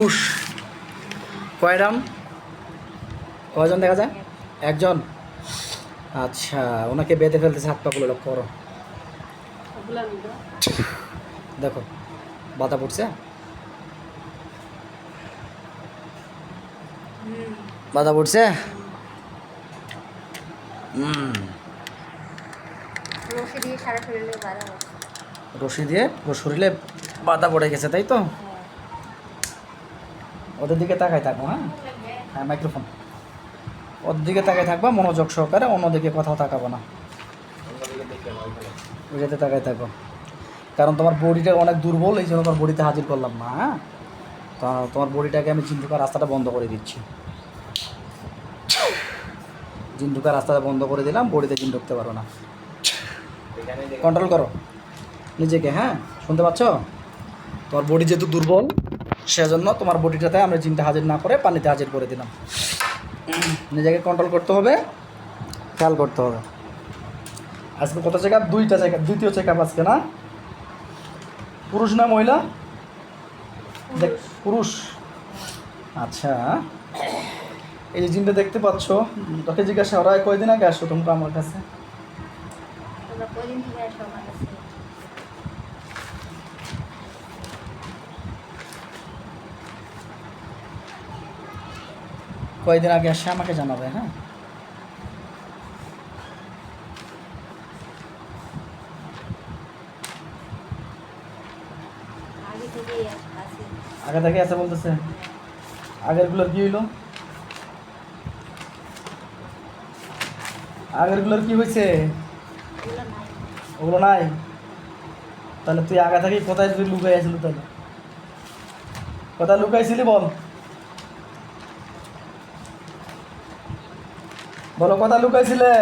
Push কয় round কয়জন দেখা যায়? একজন? আচ্ছা ওনাকে বেঁধে ফেলতেছে হাত পাগুলো লক্ষ্য করো। দেখো বাতা পড়ছে বাধা পড়ছে হুম। রশি দিয়ে। রশি দিয়ে শরীরে বাধা পড়ে গেছে তাই তো? ওদের দিকে তাকাই থাকব হ্যাঁ? হ্যাঁ মাইক্রোফোন ওদের দিকে তাকাই থাকবা, মনোযোগ সহকারে অন্যদিকে কথাও তাকাবো না। ওইটাতে তাকাই থাকো কারণ তোমার বডিটা অনেক দুর্বল, এই জন্য তোমার বডিতে হাজির করলাম না হ্যাঁ? তোমার বডিটাকে আমি জিন ঢুকার রাস্তাটা বন্ধ করে দিচ্ছি। জিন ঢুকার রাস্তাটা বন্ধ করে দিলাম, বডিতে জিন ঢুকতে পারো না। কন্ট্রোল করো নিজেকে হ্যাঁ? শুনতে পাচ্ছ? তোমার বডি যেহেতু দুর্বল সেজন্য তোমার বডিটাতে আমরা জিনটা হাজির না করে পানিতে হাজির করে দিলাম। নিজেকে কন্ট্রোল করতে হবে খেয়াল করতে হবে। আজকে কত চেক আপ দুইটা চেক আপ দ্বিতীয় চেক আপ আজকে না? পুরুষ না মহিলা? দেখ পুরুষ। আচ্ছা। এই যে জিনটা দেখতে পাচ্ছ তোকে জিজ্ঞাসা ওরা কয়দিন আগে আসো তোমরা আমার কাছে তোমরা কদিন থেকে আসো আমার কাছে কয়দিন আগে আসে আমাকে জানাবে হ্যাঁ? আগে থেকে আছে। বলতেছে। আগেরগুলোর কি হইল? আগেরগুলোর কি হয়েছে ওগুলো নাই। তাহলে তুই আগে থেকেই কোথায় তুই লুকাই আসলি তাহলে? কোথায় লুকাইছিলি বল? বলো, কথা লুকাইছিলে?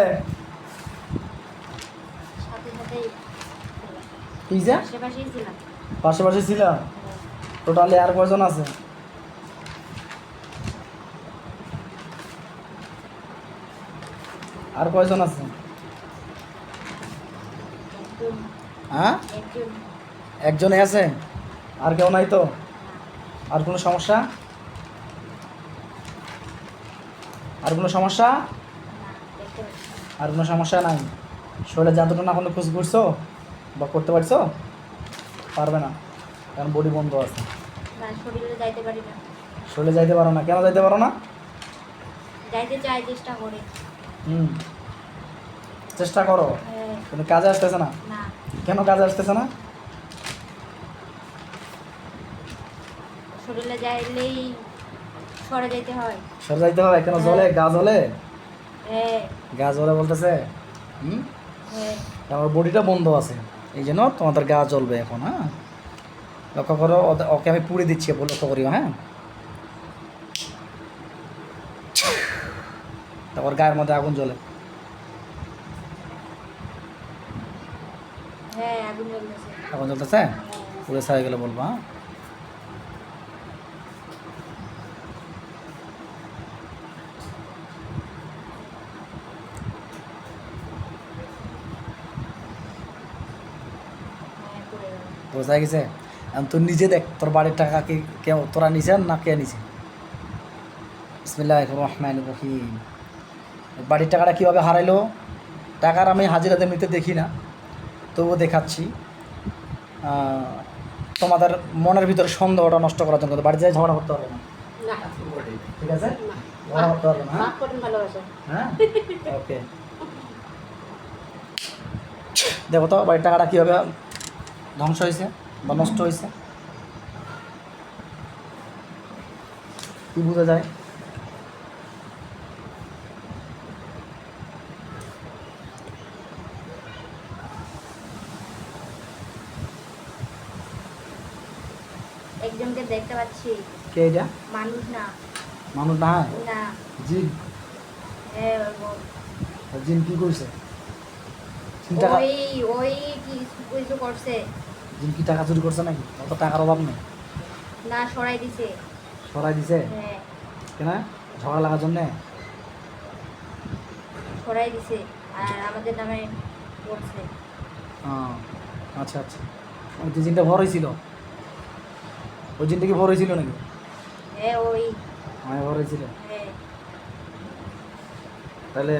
পাশে পাশে ছিলাম টোটালি আর কয়জন আছে? আর কয়জন আছে? হ্যাঁ? একজন আছে আর কেউ নাই তো? আর কোনো সমস্যা? আর কোনো সমস্যা? আর কোনো সমস্যা নাই। শরীরে যন্ত্রণা কোনো খোঁজ করছ বা করতে পারছ? পারবে না। কারণ বডি বন্ধ আছে। শরীরে যাইতে পারি না। কেন যাইতে পারো না? যাইতে চাই চেষ্টা করে। হুম। চেষ্টা করো। হ্যাঁ, কিন্তু কাজে আসতেছে না? কেন কাজে আসতেছে না? শরীরে যাইলেই সরে যাইতে হয়। সরে যাইতে হয়? কেন জলে গা জলে হ্যাঁ গা জলে বলতেছে হুম? হ্যাঁ আমার বডিটা বন্ধ আছে এই জন্য তোমাদের গা জ্বলবে এখন হ্যাঁ? লক্ষ্য করো ওকে আমি পুড়ে দিচ্ছি বলে লক্ষ্য করিও হ্যাঁ? তারপর গায়ের মধ্যে আগুন জ্বলে। হ্যাঁ আগুন জ্বলতেছে। জ্বলতেছে? পুড়ে সারে গেলে বলব হ্যাঁ হ্যাঁ? বোঝা গেছে? এখন তুই নিজে দেখ তোর বাড়ির টাকা কি কেউ তোরা নিছেন না কে নিছে? বিসমিল্লাহ রহমান রহিম। বাড়ির টাকাটা কীভাবে হারাইলো? টাকার আমি হাজিরাতে নিতে দেখি না তবুও দেখাচ্ছি। তোমাদের মনের ভিতরে সন্দেহটা নষ্ট করার জন্য। বাড়ি যায় ঝগড়া করতে পারবে না। ঠিক আছে? ঝগড়া করতে পারবে না হ্যাঁ? হ্যাঁ? ওকে। দেখো তো বাড়ির টাকাটা কীভাবে ধ্বংস হয়েছে বা নষ্ট হয়েছে কি বোঝা যায়? একজনকে দেখতে পাচ্ছি। কে এটা? মানুষ না। মানুষ না? না। জিন? জিন কি করছে ওই ওই কি কিছু করছে জিন কি টাকা চুরি করছে নাকি? অত টাকার অভাব নেই। না সরাই দিছে। সরাই দিছে? হ্যাঁ। কেনা? ঝগড়া লাগার জন্যে? সরাই দিছে আর আমাদের নামে ও, আচ্ছা আচ্ছা। ওই যে জিনটা ভর হয়েছিল? ওই জিনটা কি ভর হয়েছিল নাকি? হ্যাঁ ওই। মায়া ঘর হয়েছিল। হ্যাঁ। তাহলে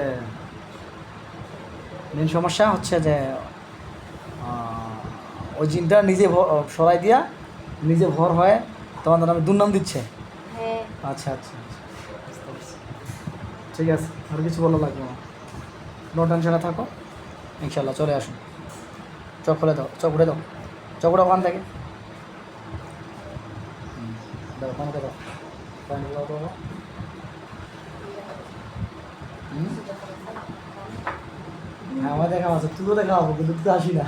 মেন সমস্যা হচ্ছে যে ওই জিনটা নিজে সরাই দিয়া নিজে ভর হয় তোমাদের নামে দুর্নাম দিচ্ছে। হ্যাঁ। আচ্ছা আচ্ছা আচ্ছা। ঠিক আছে আর কিছু বলা লাগবে না। নো টেনশনে থাকো। ইনশাল্লাহ চলে আসুন। চোখ খুলে দাও চোখ উঠে দাও। চোখ উঠে ওখান থেকে। দাও দাও। দাও তো। হুম? হ্যাঁ আমার দেখা আছে তুইও দেখা হব কিন্তু তুই আসি না।